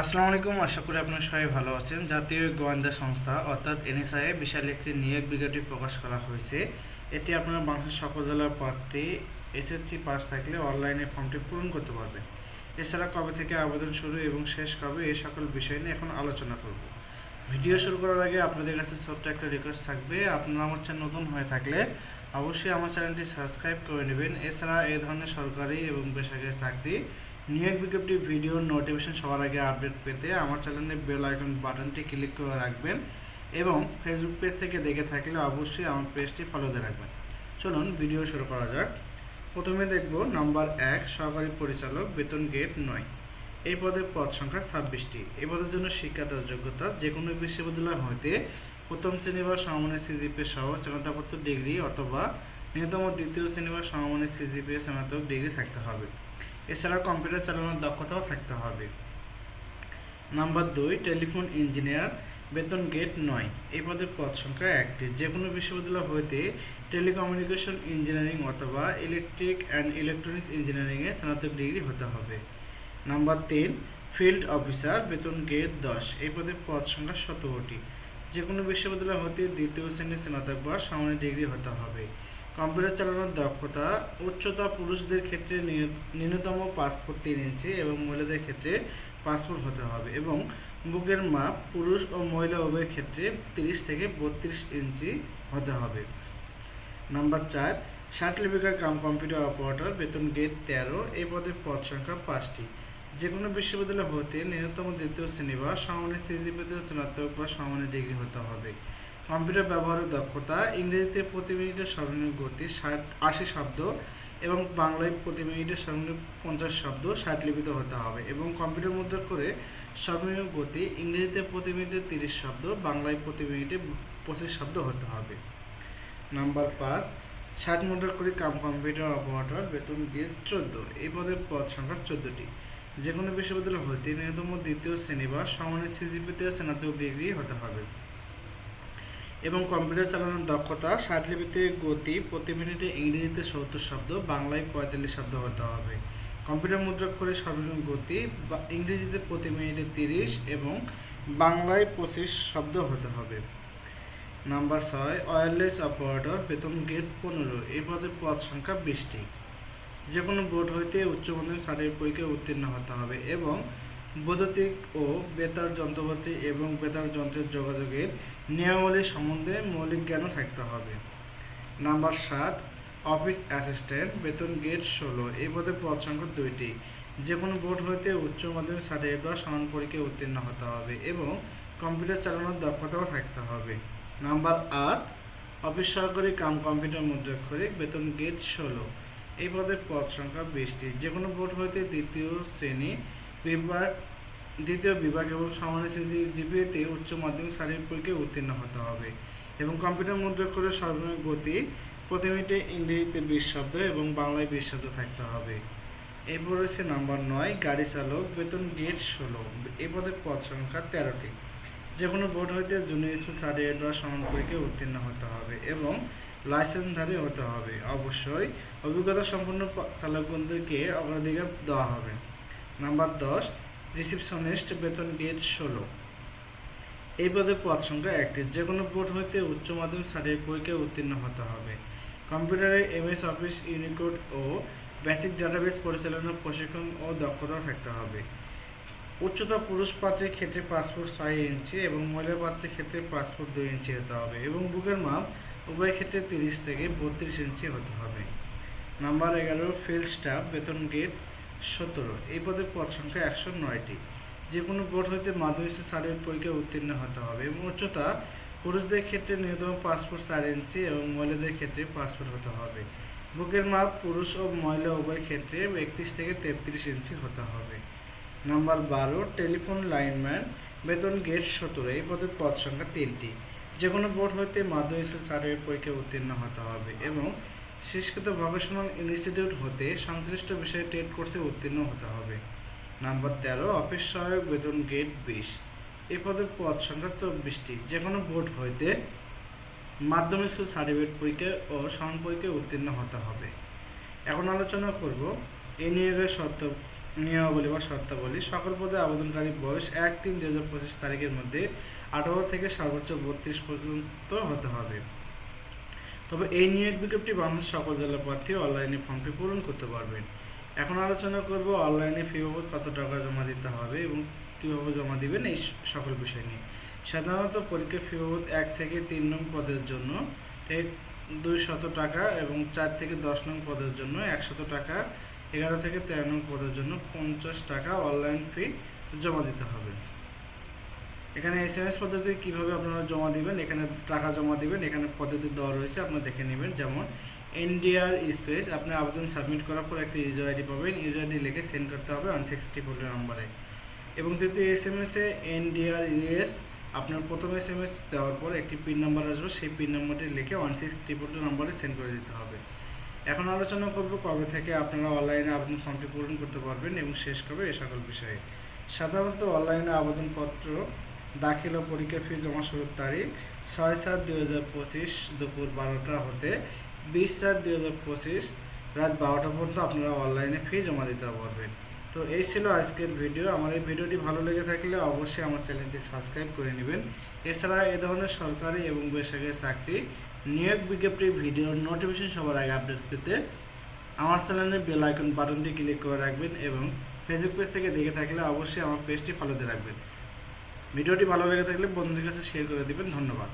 আসসালামু আলাইকুম, আশা করি আপনারা সবাই ভালো আছেন। জাতীয় গোয়েন্দা সংস্থা, অর্থাৎ এনএসআই বিশাল একটি নিয়োগ বিজ্ঞপ্তি প্রকাশ করা হয়েছে। এটি আপনারা বাংলাদেশের সকল জেলার প্রার্থী, এসএসসি পাস থাকলে অনলাইনে ফর্মটি পূরণ করতে পারবেন। এছাড়া কবে থেকে আবেদন শুরু এবং শেষ কবে এই সকল বিষয় নিয়ে এখন আলোচনা করব। ভিডিও শুরু করার আগে আপনাদের কাছে ছোট্ট একটা রিকোয়েস্ট থাকবে। আপনারা আমার চ্যানেল নতুন হয়ে থাকলে অবশ্যই আমার চ্যানেলটি সাবস্ক্রাইব করে নেবেন। এছাড়া এই ধরনের সরকারি এবং বেসরকারি চাকরি, নিয়োগ বিজ্ঞপ্তি, ভিডিও, নোটিফিকেশন সবার আগে আপডেট পেতে আমার চ্যানেলের বেল আইকন বাটনটি ক্লিক করে রাখবেন এবং ফেসবুক পেজ থেকে দেখে থাকলে অবশ্যই আমার পেজটি ফলো দিয়ে রাখবেন। চলুন ভিডিও শুরু করা যাক। প্রথমে দেখব নাম্বার এক, সহকারী পরিচালক, বেতন গেট নয়। এই পদের পদ সংখ্যা ছাব্বিশটি। এই পদের জন্য শিক্ষাগত যোগ্যতা যে কোনো বিশ্ববিদ্যালয় হইতে প্রথম শ্রেণি বা সমমানের সিজিপি সহ স্নাতকোত্তর ডিগ্রি অথবা ন্যূনতম দ্বিতীয় শ্রেণি বা সমমানের সিজিপি স্নাতক ডিগ্রি থাকতে হবে। এছাড়া কম্পিউটার চালানোর দক্ষতাও থাকতে হবে। নাম্বার দুই টেলিফোন ইঞ্জিনিয়ার বেতন গেট নয়। এই পদের পদ সংখ্যা একটি। যে কোনো বিশ্ববিদ্যালয় হইতে টেলিকমিউনিকেশন ইঞ্জিনিয়ারিং অথবা ইলেকট্রিক অ্যান্ড ইলেকট্রনিক্স ইঞ্জিনিয়ারিংয়ে স্নাতক ডিগ্রি হতে হবে। নাম্বার তিন ফিল্ড অফিসার বেতন গেট দশ। এই পদের পদ সংখ্যা সতেরোটি। যে কোনো বিশ্ববিদ্যালয় হতে দ্বিতীয় শ্রেণির স্নাতক বা সামনের ডিগ্রি হতে হবে। কম্পিউটার চালানোর দক্ষতা, উচ্চতা পুরুষদের ক্ষেত্রে ন্যূনতম পাসপোর্ট তিন ইঞ্চি এবং মহিলাদের ক্ষেত্রে পাসপোর্ট হতে হবে এবং বুকের মাপ পুরুষ ও মহিলা উভয়ের ক্ষেত্রে তিরিশ থেকে বত্রিশ ইঞ্চি হতে হবে। নাম্বার চার লিপিকার কাম কম্পিউটার অপারেটর, বেতন গেট তেরো, এই পদের পদ সংখ্যা পাঁচটি। যে কোনো বিশ্ববিদ্যালয় হতে ন্যূনতম দ্বিতীয় শ্রেণি বা সমানের সিজিপিতে স্নাতক বা সমানের ডিগ্রি হতে হবে। কম্পিউটার ব্যবহারের দক্ষতা, ইংরেজিতে প্রতি মিনিটে সর্বনিম্ন গতি ষাট আশি শব্দ এবং বাংলায় প্রতি মিনিটে সর্বনিম্ন পঞ্চাশ শব্দ ষাট লিপিত হতে হবে এবং কম্পিউটার মুদ্রা করে সর্বনিম্ন গতি ইংরেজিতে প্রতি মিনিটে তিরিশ শব্দ, বাংলায় প্রতি মিনিটে পঁচিশ শব্দ হতে হবে। নাম্বার পাঁচ, ষাট মুদ্রা করে কাম কম্পিউটার অপারেটর বেতন গিয়ে চোদ্দ। এই পদের পদ সংখ্যা চোদ্দটি। যে কোনো বিশ্ববিদ্যালয় হতে ন্যূনতম দ্বিতীয় শ্রেণি বা সমানের সিজিপিতে স্নাতক ডিগ্রি হতে হবে। এবং কম্পিউটার চালানোর দক্ষতা ষাট লিপিতে গতি, প্রতি মিনিটে ইংরেজিতে সত্তর শব্দ, বাংলায় পঁয়তাল্লিশ শব্দ হতে হবে। কম্পিউটার মুদ্রাক্ষরে সর্বনিম্ন গতি, বা ইংরেজিতে প্রতি মিনিটে তিরিশ এবং বাংলায় পঁচিশ শব্দ হতে হবে। নাম্বার ছয় ওয়্যারলেস অপারেটর বেতন গেট পনেরো, এই পদের পদ সংখ্যা বিশটি। যে কোনো বোর্ড হইতে উচ্চ মাধ্যমিক শারীরিক পরীক্ষায় উত্তীর্ণ হতে হবে এবং বৈদ্যুতিক ও বেতার যন্ত্রপাতি এবং বেতার যন্ত্রের যোগাযোগের নিয়মাবলী সম্বন্ধে মৌলিক জ্ঞানও থাকতে হবে। নাম্বার সাত, অফিস অ্যাসিস্ট্যান্ট, বেতন গেট ষোলো। এই পদে পদ সংখ্যা দুইটি। যে কোনো বোর্ড হইতে উচ্চ মাধ্যমিক সার্টিফিকেট বা সমান পরীক্ষায় উত্তীর্ণ হতে হবে এবং কম্পিউটার চালানোর দক্ষতাও থাকতে হবে। নাম্বার আট, অফিস সহকারী কাম কম্পিউটার মুদ্রাক্ষরিক বেতন গেট ষোলো। এই পদের পদ সংখ্যা বিশটি। যে কোনো বোর্ড হইতে দ্বিতীয় শ্রেণি বিভাগ দ্বিতীয় বিভাগ এবং সমানের জিপিএতে উচ্চ মাধ্যমিক শারীরিক পরীক্ষায় উত্তীর্ণ হতে হবে এবং কম্পিউটার মুদ্রা করে সর্বনিম্ন গতি প্রতি মিনিটে ইংরেজিতে বিশ শব্দ এবং বাংলায় বিশ শব্দ থাকতে হবে। এরপর রয়েছে নাম্বার নয়, গাড়ি চালক, বেতন গেট ষোলো। এই পদের পদ সংখ্যা তেরোটি। যে কোনো বোর্ড হইতে জুনিয়র স্কুল সার্টিফিকেট বা সমান পরীক্ষায় উত্তীর্ণ হতে হবে এবং লাইসেন্সধারী হতে হবে। অবশ্যই অভিজ্ঞতা সম্পন্ন চালকগণদেরকে অগ্রাধিকার দেওয়া হবে। নাম্বার দশ, রিসিপশনিস্ট বেতন গেট ষোলো। এই পদে পদ সংখ্যা একটি। যে কোনো বোর্ড হইতে উচ্চ মাধ্যমিক শারীরিক পরীক্ষায় উত্তীর্ণ হতে হবে। কম্পিউটারে এমএস অফিস, ইউনিকোড ও বেসিক ডাটাবেস পরিচালনার প্রশিক্ষণ ও দক্ষতা থাকতে হবে। উচ্চতা পুরুষ পাত্রের ক্ষেত্রে পাসপোর্ট ছয় ইঞ্চি এবং মহিলা পাত্রের ক্ষেত্রে পাসপোর্ট দুই ইঞ্চি হতে হবে এবং বুকের মাপ উভয় ক্ষেত্রে তিরিশ থেকে বত্রিশ ইঞ্চি হতে হবে। নাম্বার এগারো ফিল্ড স্টাফ, বেতন গেট সতেরো। এই পদের পদ সংখ্যা একশো নয়টি। যে কোনো বোর্ড হইতে মাধ্যমিক শারীরিক পরীক্ষায় উত্তীর্ণ হতে হবে এবং উচ্চতা পুরুষদের ক্ষেত্রে ন্যূনতম পাসপোর্ট চার ইঞ্চি এবং মহিলাদের ক্ষেত্রে পাসপোর্ট হতে হবে। বুকের মাপ পুরুষ ও মহিলা উভয় ক্ষেত্রে একত্রিশ থেকে তেত্রিশ ইঞ্চি হতে হবে। নাম্বার বারো, টেলিফোন লাইনম্যান, বেতন গেট সতেরো। এই পদের পদ সংখ্যা তিনটি। যে কোনো বোর্ড হইতে মাধ্যমিক শারীরিক পরীক্ষায় উত্তীর্ণ হতে হবে এবং শেষকৃত ভকেশনাল ইনস্টিটিউট হতে সংশ্লিষ্ট বিষয়ে টেট কোর্সে উত্তীর্ণ হতে হবে। নাম্বার তেরো, অফিস সহায়ক বেতন গেট বিশ। এ পদের পদ সংখ্যা চব্বিশটি। যে কোনো বোর্ড হইতে মাধ্যমিক স্কুল সার্টিফিকেট পরীক্ষা ও সমান পরীক্ষায় উত্তীর্ণ হতে হবে। এখন আলোচনা করব এই নিয়োগের শর্ত নিয়মাবলী বা শর্তাবলী সকল পদে আবেদনকারী বয়স এক তিন দুই হাজার পঁচিশ তারিখের মধ্যে আঠারো থেকে সর্বোচ্চ বত্রিশ পর্যন্ত হতে হবে। তবে এই নিয়োগ বিজ্ঞপ্তি বাংলাদেশ সকল জেলা প্রার্থী অনলাইনে ফর্মটি পূরণ করতে পারবেন। এখন আলোচনা করব অনলাইনে ফি বাবদ কত টাকা জমা দিতে হবে এবং কীভাবে জমা দিবেন এই সকল বিষয় নিয়ে। সাধারণত পরীক্ষা ফি বাবদ এক থেকে তিন নং পদের জন্য দুই শত টাকা এবং চার থেকে দশ নং পদের জন্য একশত টাকা এগারো থেকে তেরো নং পদের জন্য পঞ্চাশ টাকা অনলাইন ফি জমা দিতে হবে। এখানে এস এম এস পদ্ধতি কীভাবে আপনারা জমা দিবেন, এখানে টাকা জমা দিবেন, এখানে পদ্ধতি দেওয়া রয়েছে, আপনারা দেখে নেবেন। যেমন এনডিআর স্পেস আপনি আবেদন সাবমিট করার পর একটা ইউজার আইডি পাবেন। ইউজার আইডি লিখে সেন্ড করতে হবে ওয়ান সিক্সটি ফোর নাম্বারে এবং দ্বিতীয় এস এম এসে এনডিআর ইএস আপনার প্রথম এস এম এস দেওয়ার পর একটি পিন নাম্বার আসবে, সেই পিন নাম্বারটি লিখে ওয়ান সিক্স ট্রিপল টু নাম্বারে সেন্ড করে দিতে হবে। এখন আলোচনা করব কবে থেকে আপনারা অনলাইনে আবেদন ফর্মটি পূরণ করতে পারবেন এবং শেষ কবে এ সকল বিষয়ে। সাধারণত অনলাইনে আবেদনপত্র, দাখিল ও পরীক্ষা ফি জমা শুরুর তারিখ ছয় সাত দুই হাজার পঁচিশ দুপুর বারোটা হতে বিশ সাত দুই হাজার পঁচিশ রাত বারোটা পর্যন্ত আপনারা অনলাইনে ফি জমা দিতে পারবেন। তো এই ছিল আজকের ভিডিও। আমার এই ভিডিওটি ভালো লেগে থাকলে অবশ্যই আমার চ্যানেলটি সাবস্ক্রাইব করে নেবেন। এছাড়া এ ধরনের সরকারি এবং বেসরকারি চাকরি নিয়োগ বিজ্ঞপ্তির ভিডিওর নোটিফিকেশন সবার আগে আপডেট পেতে আমার চ্যানেলের বেল আইকন বাটনটি ক্লিক করে রাখবেন এবং ফেসবুক পেজ থেকে দেখে থাকলে অবশ্যই আমার পেজটি ফলো দিয়ে রাখবেন। ভিডিওটি ভালো লেগে থাকলে বন্ধুদের কাছে শেয়ার করে দেবেন। ধন্যবাদ।